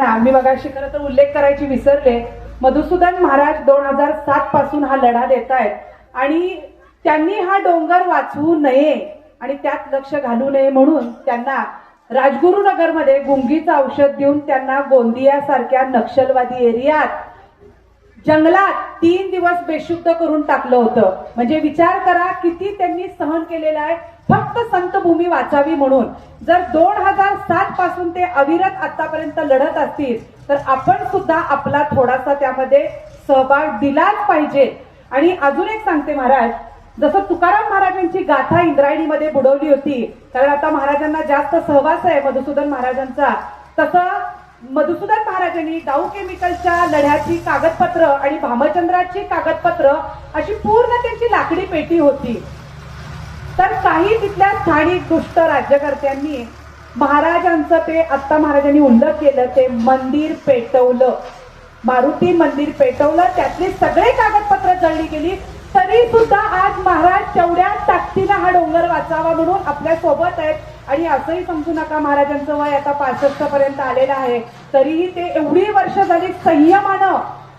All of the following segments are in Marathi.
मी मगाशी खरं तर उल्लेख करायची विसरले. मधुसूदन महाराज दोन हजार सात पासून हा लढा देत आहेत. आणि त्यांनी हा डोंगर वाचवू नये आणि त्यात लक्ष घालू नये म्हणून त्यांना राजगुरुनगरमध्ये गुंगीचं औषध देऊन त्यांना गोंदियासारख्या नक्षलवादी एरियात जंगलात तीन दिवस बेशुद्ध करून टाकलं होतं. म्हणजे विचार करा किती त्यांनी सहन केलेला आहे. फक्त संतभूमी वाचावी म्हणून. जर दोन हजार सात पासून ते अविरत आतापर्यंत लढत असतील तर आपण सुद्धा आपला थोडासा त्यामध्ये सहभाग दिलाच पाहिजे. आणि अजून एक सांगते महाराज जसं तुकाराम महाराजांची गाथा इंद्रायणीमध्ये बुडवली होती कारण आता महाराजांना जास्त सहवास आहे मधुसूदन महाराजांचा तसं मधुसूदन महाराजांनी डाऊ केमिकलच्या लढ्याची कागदपत्र आणि भामचंद्राची कागदपत्र अशी पूर्ण त्यांची लाकडी पेटी होती. तर काही तिथल्या स्थानिक दुष्ट राज्यकर्त्यांनी महाराजांचं ते आत्ता महाराजांनी उल्लेख केलं ते मंदिर पेटवलं. मारुती मंदिर पेटवलं त्यातली सगळे कागदपत्र जळली गेली. तरी सुद्धा आज महाराज तेवढ्या ताकदीनं हा डोंगर वाचावा म्हणून आपल्यासोबत आहेत. आणि असंही समजू नका महाराजांचं वय आता पासष्ट पर्यंत आलेलं आहे. तरीही ते एवढी वर्ष झाली संयमानं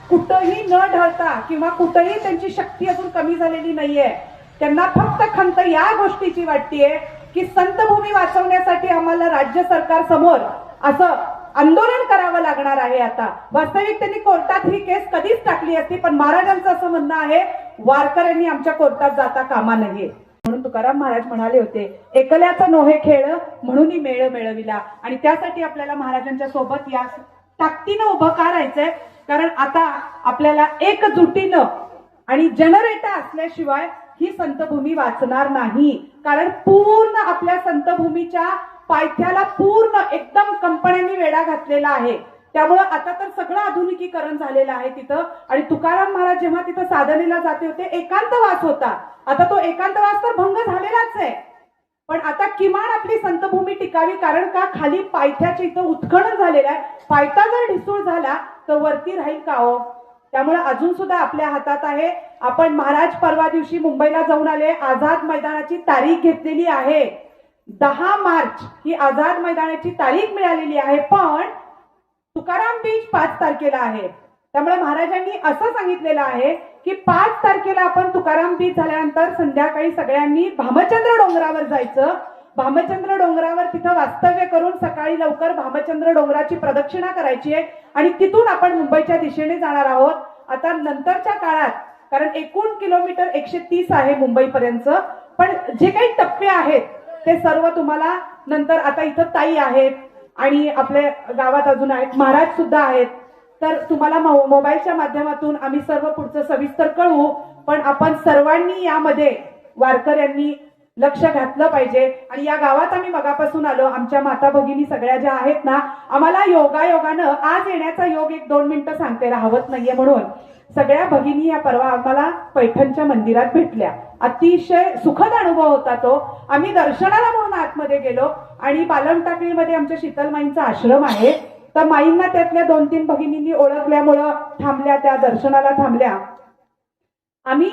कुठंही न ढळता किंवा कुठंही त्यांची शक्ती अजून कमी झालेली नाहीये. त्यांना फक्त खंत या गोष्टीची वाटतीये की संतभूमी वाचवण्यासाठी आम्हाला राज्य सरकार समोर असं आंदोलन करावं लागणार आहे आता. वास्तविक त्यांनी कोर्टात ही केस कधीच टाकली असती पण महाराजांचं असं म्हणणं आहे वारकऱ्यांनी आमच्या कोर्टात जाता कामा नये. म्हणून तुकाराम महाराज म्हणाले होते एकल्याचा नोहे खेळ म्हणून मेळ मिळविला. आणि त्यासाठी आपल्याला महाराजांच्या सोबत या ताकदीनं उभं का राहायचंय कारण आता आपल्याला एकजुटीनं आणि जनरेटर असल्याशिवाय ही संतभूमी वाचणार नाही. कारण पूर्ण आपल्या संतभूमीच्या पायथ्याला पूर्ण एकदम कंपन्यांनी वेढा घातलेला आहे. त्यामुळे आता तर सगळं आधुनिकीकरण झालेलं आहे तिथं. आणि तुकाराम महाराज जेव्हा तिथं साधनेला जाते होते एकांतवास होता. आता तो एकांतवास तर भंग झालेलाच आहे. पण आता किमान आपली संतभूमी टिकावी कारण का? खाली पायथ्याचे इथं उत्खनन झालेलं आहे. पायथा जर ढिसूळ झाला तर वरती राहील का हो? त्यामुळे अजून सुद्धा आपल्या हातात आहे. आपण महाराज परवा दिवशी मुंबईला जाऊन आले. आझाद मैदानाची तारीख घेतलेली आहे. दहा मार्च ही आझाद मैदानाची तारीख मिळालेली आहे पण तुकाराम बीच पाच तारखेला आहे. त्यामुळे महाराजांनी असं सांगितलेलं आहे की पाच तारखेला आपण तुकाराम बीच झाल्यानंतर संध्याकाळी सगळ्यांनी भामचंद्र डोंगरावर जायचं. भामचंद्र डोंगरावर तिथं वास्तव्य करून सकाळी लवकर भामचंद्र डोंगराची प्रदक्षिणा करायची आहे आणि तिथून आपण मुंबईच्या दिशेने जाणार आहोत. आता नंतरच्या काळात कारण एकूण किलोमीटर एकशे तीस आहे मुंबईपर्यंत पण जे काही टप्पे आहेत ते सर्व तुम्हाला नंतर आता इथं ताई आहेत आणि आपल्या गावात अजून आहेत महाराज सुद्धा आहेत. तर तुम्हाला मो- मोबाईलच्या माध्यमातून आम्ही सर्व पुढचं सविस्तर कळवू पण आपण सर्वांनी यामध्ये वारकऱ्यांनी लक्ष घातलं पाहिजे. आणि या गावात आम्ही मगापासून आलो आमच्या माता भगिनी सगळ्या ज्या आहेत ना आम्हाला योगायोगानं आज येण्याचा योग एक दोन मिनिटं सांगते राहवत नाहीये म्हणून. सगळ्या भगिनी या परवा आम्हाला पैठणच्या मंदिरात भेटल्या. अतिशय सुखद अनुभव होता तो. आम्ही दर्शनाला म्हणून आतमध्ये गेलो आणि बालमटाकळीमध्ये आमच्या शीतलमाईंचा आश्रम आहे. तर माईंना त्यातल्या दोन तीन भगिनींनी ओळखल्यामुळं थांबल्या त्या दर्शनाला थांबल्या. आम्ही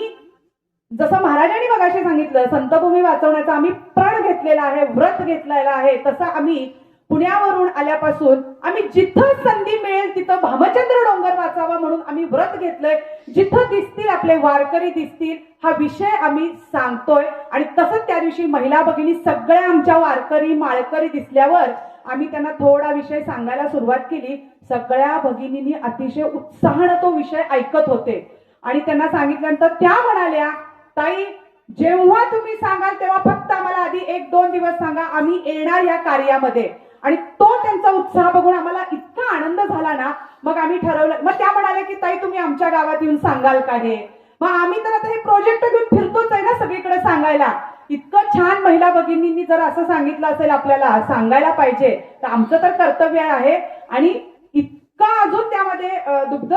जसं महाराजांनी मगाशी सांगितलं संतभूमी वाचवण्याचा आम्ही प्रण घेतलेला आहे व्रत घेतलेला आहे तसं आम्ही पुण्यावरून आल्यापासून आम्ही जिथं संधी मिळेल तिथं भामचंद्र डोंगर वाचावा म्हणून आम्ही व्रत घेतलंय. जिथं दिसतील आपले वारकरी दिसतील हा विषय आम्ही सांगतोय. आणि तसंच त्या दिवशी महिला भगिनी सगळ्या आमच्या वारकरी माळकरी दिसल्यावर आम्ही त्यांना थोडा विषय सांगायला सुरुवात केली. सगळ्या भगिनींनी अतिशय उत्साहानं तो विषय ऐकत होते. आणि त्यांना सांगितल्यानंतर त्या म्हणाल्या ताई जेव्हा तुम्ही सांगाल तेव्हा फक्त आम्हाला आधी एक दोन दिवस सांगा आम्ही येणार या कार्यामध्ये. आणि तो त्यांचा उत्साह बघून आम्हाला इतका आनंद झाला ना मग आम्ही ठरवलं मग त्या म्हणाल्या की ताई तुम्ही आमच्या गावात येऊन सांगाल का हे? मग आम्ही तर आता हे प्रोजेक्ट घेऊन फिरतोच आहे ना सगळीकडे सांगायला. इतकं छान महिला भगिनींनी जर असं सांगितलं असेल आपल्याला सांगायला पाहिजे तर आमचं तर कर्तव्य आहे. आणि इतका अजून त्यामध्ये दुग्ध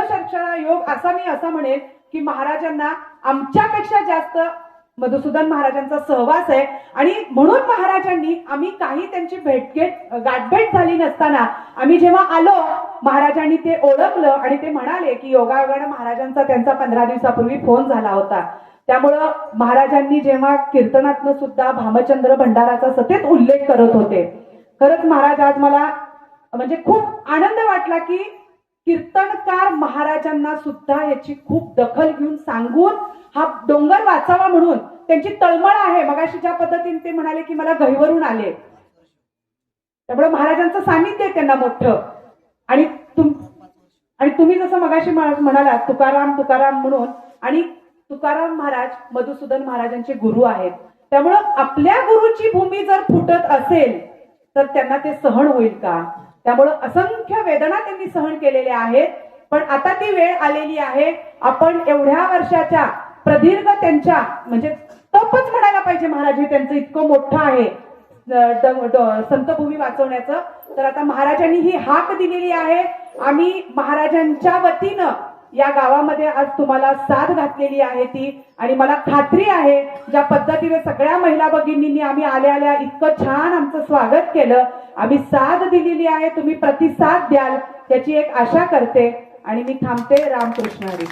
योग असा मी असं म्हणेन की महाराजांना आमच्यापेक्षा जास्त मधुसूदन महाराजांचा सहवास आहे. आणि म्हणून महाराजांनी आम्ही काही त्यांची भेटघेट गाठभेट झाली नसताना आम्ही जेव्हा आलो महाराजांनी ते ओळखलं आणि ते म्हणाले की योगायोगानं महाराजांचा त्यांचा पंधरा दिवसापूर्वी फोन झाला होता. त्यामुळं महाराजांनी जेव्हा कीर्तनातनं सुद्धा भामचंद्र भंडाराचा सतत उल्लेख करत होते. खरंच महाराज आज मला म्हणजे खूप आनंद वाटला की कीर्तनकार महाराजांना सुद्धा याची खूप दखल घेऊन सांगून हा डोंगर वाचावा म्हणून त्यांची तळमळ आहे. मगाशी ज्या पद्धतीने ते म्हणाले की मला गहिवरून आले. त्यामुळे महाराजांचं सानिध्य आहे त्यांना मोठं. आणि तुम आणि तुम्ही जसं मगाशी म्हणाला म्हणालात तुकाराम तुकाराम म्हणून आणि तुकाराम महाराज मधुसूदन महाराजांचे गुरु आहेत. त्यामुळं आपल्या गुरुची भूमी जर फुटत असेल तर त्यांना ते सहन होईल का? त्यामुळं असंख्य वेदना त्यांनी सहन केलेल्या आहेत. पण आता ती वेळ आलेली आहे. आपण एवढ्या वर्षाच्या प्रदीर्घ त्यांच्या म्हणजे तपच म्हणायला पाहिजे महाराज हे त्यांचं इतकं मोठं आहे. संतभूमी वाचवण्याचं. तर आता महाराजांनी ही हाक दिलेली आहे आम्ही महाराजांच्या वतीनं या गावामध्ये आज तुम्हाला साथ घातलेली आहे ती. आणि मला खात्री आहे ज्या पद्धतीने सगळ्या महिला भगिनींनी आम्ही आल्या आल्या इतकं छान आमचं स्वागत केलं. आम्ही साथ दिलेली आहे तुम्ही प्रतिसाद द्याल त्याची एक आशा करते. आणि मी थांबते रामकृष्ण हरी